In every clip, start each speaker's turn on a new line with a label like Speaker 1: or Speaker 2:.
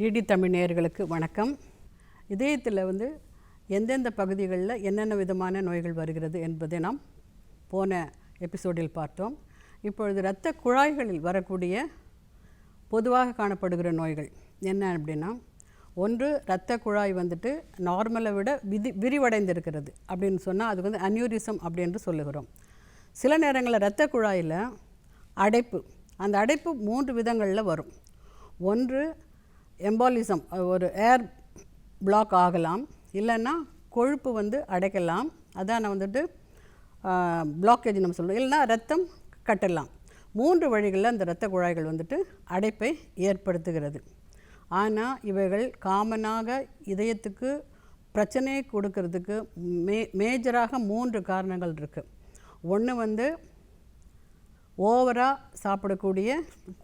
Speaker 1: DD Tamil நேயர்களுக்கு வணக்கம். இதயத்தில் வந்து எந்தெந்த பகுதிகளில் என்னென்ன விதமான நோய்கள் வருகிறது என்பதை நாம் போன எபிசோடில் பார்த்தோம். இப்பொழுது இரத்த குழாய்களில் வரக்கூடிய பொதுவாக காணப்படுகிற நோய்கள் என்ன அப்படின்னா ஒன்று இரத்த குழாய் வந்துட்டு நார்மலை விட விதி விரிவடைந்திருக்கிறது அப்படின்னு சொன்னால் அதுக்கு வந்து அன்யூரிசம் அப்படின்னு சொல்லுகிறோம். சில நேரங்களில் இரத்த குழாயில் அடைப்பு அந்த அடைப்பு மூன்று விதங்களில் வரும். ஒன்று எம்பாலிசம் ஒரு ஏர் பிளாக் ஆகலாம். இல்லைன்னா கொழுப்பு வந்து அடைக்கலாம். அதான் நான் வந்துட்டு பிளாக்கேஜ் நம்ம சொல்லுவோம் இல்லைன்னா ரத்தம் கட்டலாம். மூன்று வழிகளில் அந்த இரத்த குழாய்கள் வந்துட்டு அடைப்பை ஏற்படுத்துகிறது. ஆனால் இவைகள் காமனாக இதயத்துக்கு பிரச்சனையை கொடுக்கறதுக்கு மே மேஜராக மூன்று காரணங்கள் இருக்குது ஒன்று வந்து ஓவராக சாப்பிடக்கூடிய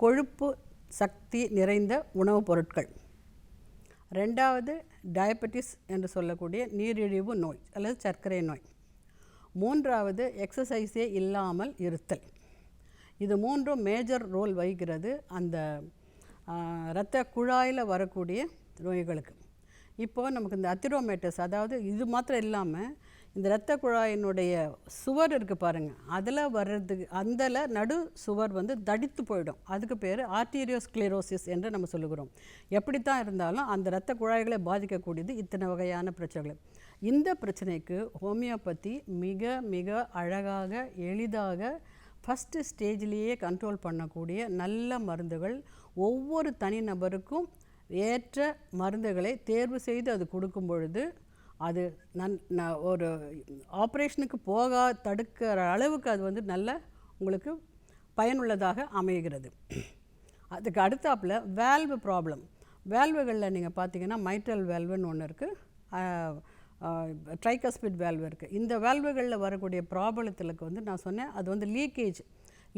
Speaker 1: கொழுப்பு சக்தி நிறைந்த உணவுப் பொருட்கள். ரெண்டாவது டயபெட்டிஸ் என்று சொல்லக்கூடிய நீரிழிவு நோய் அல்லது சர்க்கரை நோய். மூன்றாவது எக்ஸசைஸே இல்லாமல் இருத்தல். இது மூன்றும் மேஜர் ரோல் வகிக்கிறது அந்த இரத்த குழாயில் வரக்கூடிய நோய்களுக்கு. இப்போது நமக்கு இந்த அத்திரோமேட்டஸ் அதாவது இது மாத்திரம் இல்லாமல் இந்த இரத்த குழாயினுடைய சுவர் இருக்குது பாருங்கள் அதில் வர்றதுக்கு அந்தல நடு சுவர் வந்து தடித்து போயிடும். அதுக்கு பேர் ஆர்டீரியோஸ்க்ளேரோசிஸ் என்று நம்ம சொல்லுகிறோம். எப்படித்தான் இருந்தாலும் அந்த இரத்த குழாய்களை பாதிக்கக்கூடியது இத்தனை வகையான பிரச்சனைகள். இந்த பிரச்சனைக்கு ஹோமியோபதி மிக மிக அழகாக எளிதாக ஃபஸ்ட்டு ஸ்டேஜ்லேயே கண்ட்ரோல் பண்ணக்கூடிய நல்ல மருந்துகள் ஒவ்வொரு தனிநபருக்கும் ஏற்ற மருந்துகளை தேர்வு செய்து அது கொடுக்கும் பொழுது அது நன் ஒரு ஆப்ரேஷனுக்கு போக தடுக்கிற அளவுக்கு அது வந்து நல்ல உங்களுக்கு பயனுள்ளதாக அமைகிறது. அதுக்கு அடுத்தாப்புல வேல்வு ப்ராப்ளம் வேல்வுகளில் நீங்கள் பார்த்தீங்கன்னா மைட்ரல் வேல்வுன்னு ஒன்று இருக்குது ட்ரைகஸ்பிட் வேல்வு இருக்குது இந்த வேல்வுகளில் வரக்கூடிய ப்ராப்ளத்திலுக்கு வந்து நான் சொன்னேன் அது வந்து லீக்கேஜ்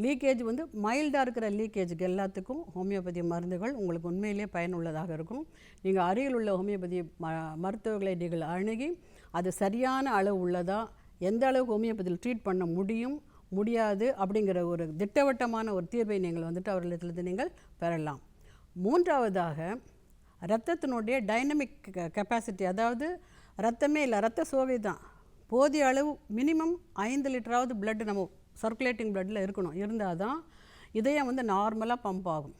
Speaker 1: லீக்கேஜ் வந்து மைல்டாக இருக்கிற லீக்கேஜுக்கு எல்லாத்துக்கும் ஹோமியோபதி மருந்துகள் உங்களுக்கு உண்மையிலேயே பயனுள்ளதாக இருக்கும். நீங்கள் அருகில் உள்ள ஹோமியோபதி ம மருத்துவர்களை நீங்கள் அணுகி அது சரியான அளவு உள்ளதா எந்த அளவுக்கு ஹோமியோபதியில் ட்ரீட் பண்ண முடியும் முடியாது அப்படிங்கிற ஒரு திட்டவட்டமான ஒரு தீர்வை நீங்கள் வந்துட்டு அவர்களிடத்திலிருந்து நீங்கள் பெறலாம். மூன்றாவதாக ரத்தத்தினுடைய டைனமிக் கெப்பாசிட்டி அதாவது ரத்தமே இல்லை ரத்த சோவை தான். போதிய அளவு மினிமம் ஐந்து லிட்டராவது பிளட் நம்ம சர்க்குலேட்டிங் பிளட்டில் இருக்கணும். இருந்தால் தான் இதயம் வந்து நார்மலாக பம்ப் ஆகும்.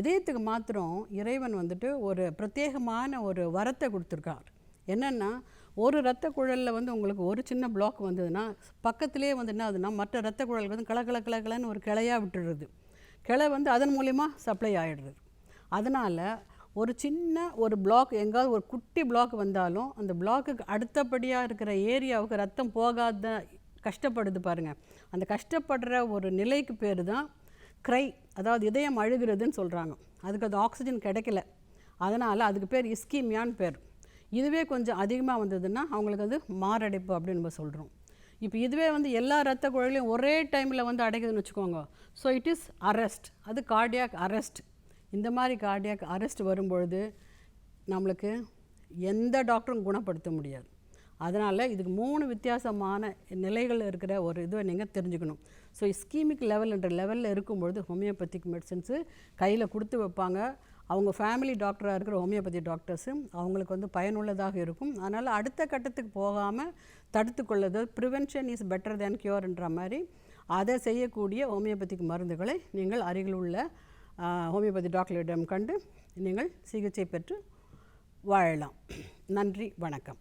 Speaker 1: இதயத்துக்கு மாத்திரம் இறைவன் வந்துட்டு ஒரு பிரத்யேகமான ஒரு வரத்தை கொடுத்துருக்கார். என்னென்னா ஒரு இரத்த குழலில் வந்து உங்களுக்கு ஒரு சின்ன பிளாக் வந்ததுன்னா பக்கத்துலேயே வந்து என்ன ஆகுதுன்னா மற்ற இரத்த குழல்கள் வந்து கல கிள கல ஒரு கிளையாக விட்டுடுறது. கிளை வந்து அதன் மூலிமா சப்ளை ஆகிடுறது அதனால் ஒரு சின்ன ஒரு பிளாக் எங்காவது ஒரு குட்டி பிளாக் வந்தாலும் அந்த பிளாக்குக்கு அடுத்தபடியாக இருக்கிற ஏரியாவுக்கு ரத்தம் போகாத கஷ்டப்படுது பாருங்கள் அந்த கஷ்டப்படுற ஒரு நிலைக்கு பேர் தான் க்ரை அதாவது இதயம் அழுகிறதுன்னு சொல்கிறாங்க அதுக்கு அது ஆக்சிஜன் கிடைக்கல. அதனால் அதுக்கு பேர் இஸ்கீமியான்னு பேர். இதுவே கொஞ்சம் அதிகமாக வந்ததுன்னா அவங்களுக்கு அது மாரடைப்பு அப்படின்னு நம்ம சொல்கிறோம் இப்போ இதுவே வந்து எல்லா ரத்த குழலையும் ஒரே டைமில் வந்து அடைக்குதுன்னு வச்சுக்கோங்க. ஸோ இட் இஸ் அரெஸ்ட் அது கார்டியாக் அரெஸ்ட் இந்த மாதிரி கார்டியாக் அரெஸ்ட் வரும்பொழுது நம்மளுக்கு எந்த டாக்டரும் குணப்படுத்த முடியாது. அதனால் இதுக்கு மூணு வித்தியாசமான நிலைகள் இருக்கிற ஒரு இதுவை நீங்கள் தெரிஞ்சுக்கணும். ஸோ ஸ்கீமிக் லெவல்ன்ற லெவலில் இருக்கும்பொழுது ஹோமியோபதிக் மெடிசன்ஸு கையில் கொடுத்து வைப்பாங்க. அவங்க ஃபேமிலி டாக்டராக இருக்கிற ஹோமியோபதி டாக்டர்ஸு அவங்களுக்கு வந்து பயனுள்ளதாக இருக்கும். அதனால் அடுத்த கட்டத்துக்கு போகாமல் தடுத்து ப்ரிவென்ஷன் இஸ் பெட்டர் தேன் க்யூர்ன்ற மாதிரி அதை செய்யக்கூடிய ஹோமியோபதிக் மருந்துகளை நீங்கள் அருகில் உள்ள ஹோமியோபதி டாக்டரிடம் கண்டு நீங்கள் சிகிச்சை பெற்று வாழலாம். நன்றி வணக்கம்.